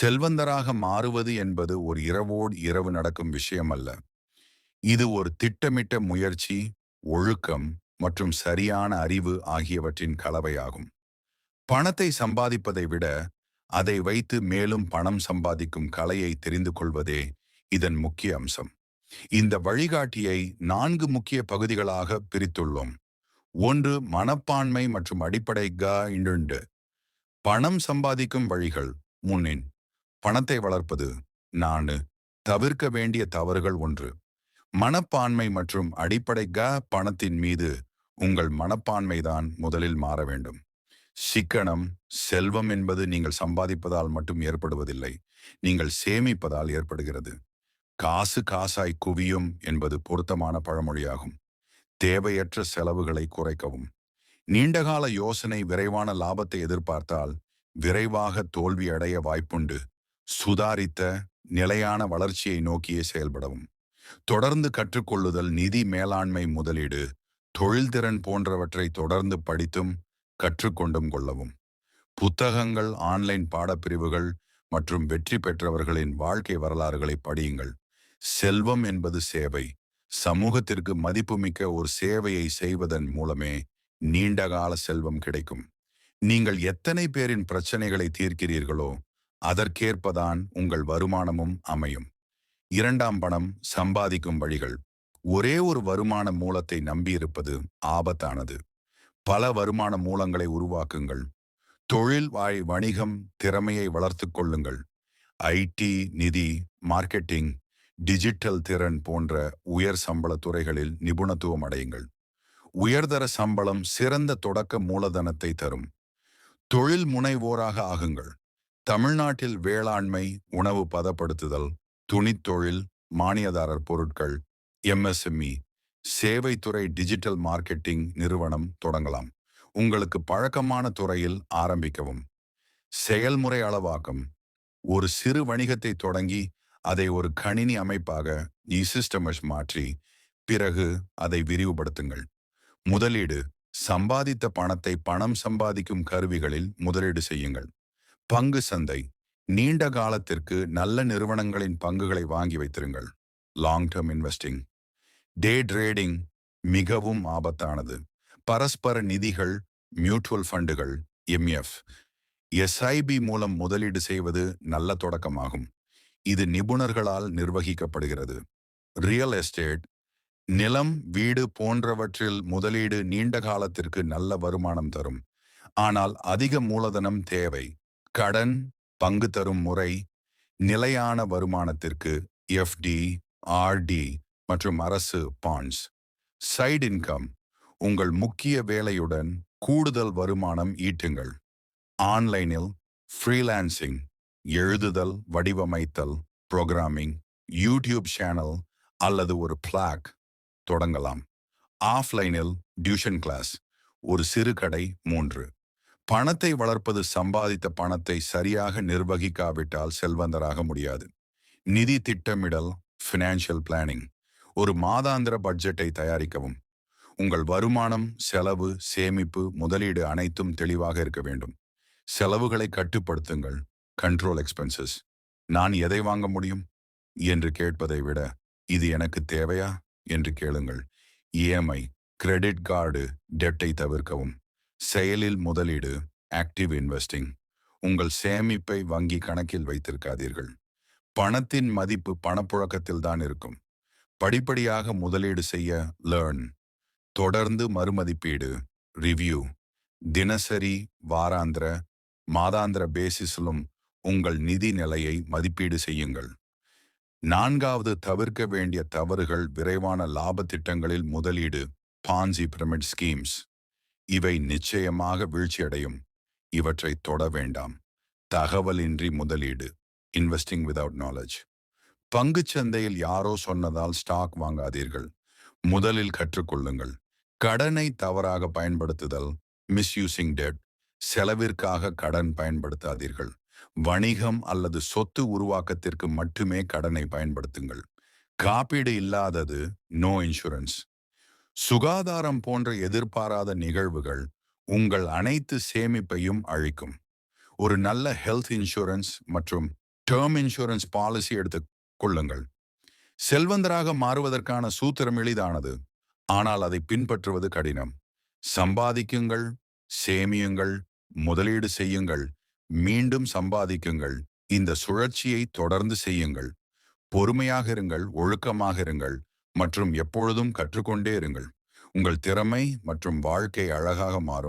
செல்வந்தராக மாறுவது என்பது ஒரு இரவோடு இரவு நடக்கும் விஷயம் அல்ல இது ஒரு திட்டமிட்ட முயற்சி ஒழுக்கம் மற்றும் சரியான அறிவு ஆகியவற்றின் கலவையாகும். பணத்தை சம்பாதிப்பதை விட அதை வைத்து மேலும் பணம் சம்பாதிக்கும் கலையை தெரிந்து கொள்வதே இதன் முக்கிய அம்சம். இந்த வழிகாட்டியை நான்கு முக்கிய பகுதிகளாக பிரித்துள்ளோம். ஒன்று மனப்பான்மை மற்றும் அடிப்படை க பணம் சம்பாதிக்கும் வழிகள். முன்னின். பணத்தை வளர்ப்பது. நான் தவிர்க்க வேண்டிய தவறுகள் ஒன்று. மனப்பான்மை மற்றும் அடிப்படை க பணத்தின் மீது உங்கள் மனப்பான்மைதான் முதலில் மாற வேண்டும். சிக்கனம் செல்வம் என்பது நீங்கள் சம்பாதிப்பதால் மட்டும் ஏற்படுவதில்லை. நீங்கள் சேமிப்பதால் ஏற்படுகிறது. காசு காசாய் குவியும் என்பது பொருத்தமான பழமொழியாகும். தேவையற்ற செலவுகளை குறைக்கவும். நீண்டகால யோசனை விரைவான லாபத்தை எதிர்பார்த்தால் விரைவாக தோல்வி அடைய வாய்ப்புண்டு. சுதாரித்த நிலையான வளர்ச்சியை நோக்கியே செயல்படவும். தொடர்ந்து கற்றுக்கொள்ளுதல் நிதி மேலாண்மை முதலீடு தொழில்திறன் போன்றவற்றை தொடர்ந்து படித்தும் கற்றுக்கொண்டும் கொள்ளவும். புத்தகங்கள் ஆன்லைன் பாடப்பிரிவுகள் மற்றும் வெற்றி பெற்றவர்களின் வாழ்க்கை வரலாறுகளை படியுங்கள். செல்வம் என்பது சேவை. சமூகத்திற்கு மதிப்புமிக்க ஒரு சேவையை செய்வதன் மூலமே நீண்டகால செல்வம் கிடைக்கும். நீங்கள் எத்தனை பேரின் பிரச்சனைகளை தீர்க்கிறீர்களோ அதற்கேற்பதான் உங்கள் வருமானமும் அமையும். இரண்டாம் பணம் சம்பாதிக்கும் வழிகள். ஒரே ஒரு வருமான மூலத்தை நம்பியிருப்பது ஆபத்தானது. பல வருமான மூலங்களை உருவாக்குங்கள். தொழில் வாய் வணிகம் திறமையை வளர்த்து கொள்ளுங்கள். ஐடி நிதி மார்க்கெட்டிங் டிஜிட்டல் திறன் போன்ற உயர் சம்பள துறைகளில் நிபுணத்துவம் அடையுங்கள். உயர்தர சம்பளம் சிறந்த தொடக்க மூலதனத்தை தரும். தொழில் முனைவோராக ஆகுங்கள். தமிழ்நாட்டில் வேளாண்மை உணவு பதப்படுத்துதல் துணித்தொழில் மானியதாரர் பொருட்கள் எம்எஸ்எம்இ சேவைத்துறை டிஜிட்டல் மார்க்கெட்டிங் நிறுவனம் தொடங்கலாம். உங்களுக்கு பழக்கமான துறையில் ஆரம்பிக்கவும். செயல்முறை அளவாக்கம். ஒரு சிறு வணிகத்தை தொடங்கி அதை ஒரு கணினி அமைப்பாக இ சிஸ்டமஸ் மாற்றி பிறகு அதை விரிவுபடுத்துங்கள். முதலீடு. சம்பாதித்த பணத்தை பணம் சம்பாதிக்கும் கருவிகளில் முதலீடு செய்யுங்கள். பங்கு சந்தை. நீண்ட காலத்திற்கு நல்ல நிறுவனங்களின் பங்குகளை வாங்கி வைத்திருங்கள். Long term investing day trading மிகவும் ஆபத்தானது. பரஸ்பர நிதிகள் மியூச்சுவல் ஃபண்டுகள் எம்எஃப் எஸ்ஐபி மூலம் முதலீடு செய்வது நல்ல தொடக்கமாகும். இது நிபுணர்களால் நிர்வகிக்கப்படுகிறது. ரியல் எஸ்டேட் நிலம் வீடு போன்றவற்றில் முதலீடு நீண்ட காலத்திற்கு நல்ல வருமானம் தரும். ஆனால் அதிக மூலதனம் தேவை. கடன் பங்கு தரும் முறை நிலையான வருமானத்திற்கு எஃப்டி ஆர்டி மற்றும் அரசு பாண்ட்ஸ் சைடு இன்கம் உங்கள் முக்கிய வேலையுடன் கூடுதல் வருமானம் ஈட்டுங்கள். ஆன்லைனில் ஃப்ரீலான்சிங் எழுதுதல் வடிவமைத்தல் புரோகிராமிங் யூடியூப் சேனல் அல்லது ஒரு பிளாக் தொடங்கலாம். ஆஃப்லைனில் டியூஷன் கிளாஸ் ஒரு சிறு கடை மூன்று. பணத்தை வளர்ப்பது சம்பாதித்த பணத்தை சரியாக நிர்வகிக்காவிட்டால் செல்வந்தராக முடியாது. நிதி திட்டமிடல் ஃபினான்ஷியல் பிளானிங் ஒரு மாதாந்திர பட்ஜெட்டை தயாரிக்கவும். உங்கள் வருமானம் செலவு சேமிப்பு முதலீடு அனைத்தும் தெளிவாக இருக்க வேண்டும். செலவுகளை கட்டுப்படுத்துங்கள். கண்ட்ரோல் எக்ஸ்பென்சஸ் நான் எதை வாங்க முடியும்? என்று கேட்பதை விட இது எனக்கு தேவையா? என்று கேளுங்கள். இஎம்ஐ கிரெடிட் கார்டு டெட்டை தவிர்க்கவும். செயலில் முதலீடு ஆக்டிவ் இன்வெஸ்டிங் உங்கள் சேமிப்பை வங்கி கணக்கில் வைத்திருக்காதீர்கள். பணத்தின் மதிப்பு பணப்புழக்கத்தில் தான் இருக்கும். படிப்படியாக முதலீடு செய்ய லேர்ன் தொடர்ந்து மறுமதிப்பீடு ரிவ்யூ தினசரி வாராந்திர மாதாந்திர பேசிஸிலும் உங்கள் நிதி நிலையை மதிப்பீடு செய்யுங்கள். நான்காவது தவிர்க்க வேண்டிய தவறுகள் விரைவான லாப திட்டங்களில் முதலீடு பான்சி பிரமிட் ஸ்கீம்ஸ் இவை நிச்சயமாக வீழ்ச்சியடையும். இவற்றை தொட வேண்டாம். தகவலின்றி முதலீடு. இன்வெஸ்டிங் விதவுட் நாலேஜ் பங்கு சந்தையில் யாரோ சொன்னதால் ஸ்டாக் வாங்காதீர்கள். முதலில் கற்றுக்கொள்ளுங்கள். கடனை தவறாக பயன்படுத்துதல் மிஸ்யூசிங் டெட் செலவிற்காக கடன் பயன்படுத்தாதீர்கள். வணிகம் அல்லது சொத்து உருவாக்கத்திற்கு மட்டுமே கடனை பயன்படுத்துங்கள். காப்பீடு இல்லாதது நோ இன்சூரன்ஸ் சுகாதாரம் போன்ற எதிர்பாராத நிகழ்வுகள் உங்கள் அனைத்து சேமிப்பையும் அழிக்கும். ஒரு நல்ல ஹெல்த் இன்சூரன்ஸ் மற்றும் டேர்ம் இன்சூரன்ஸ் பாலிசி எடுத்துக் கொள்ளுங்கள். செல்வந்தராக மாறுவதற்கான சூத்திரம் எளிதானது. ஆனால் அதை பின்பற்றுவது கடினம். சம்பாதிக்குங்கள் சேமியுங்கள் முதலீடு செய்யுங்கள் மீண்டும் சம்பாதிக்குங்கள் இந்த சுழற்சியை தொடர்ந்து செய்யுங்கள். பொறுமையாக இருங்கள் ஒழுக்கமாக இருங்கள். மற்றும் எப்பொழுதும் கற்றுக்கொண்டே இருங்கள். உங்கள் திறமை மற்றும் வாழ்க்கை அழகாக மாறும்.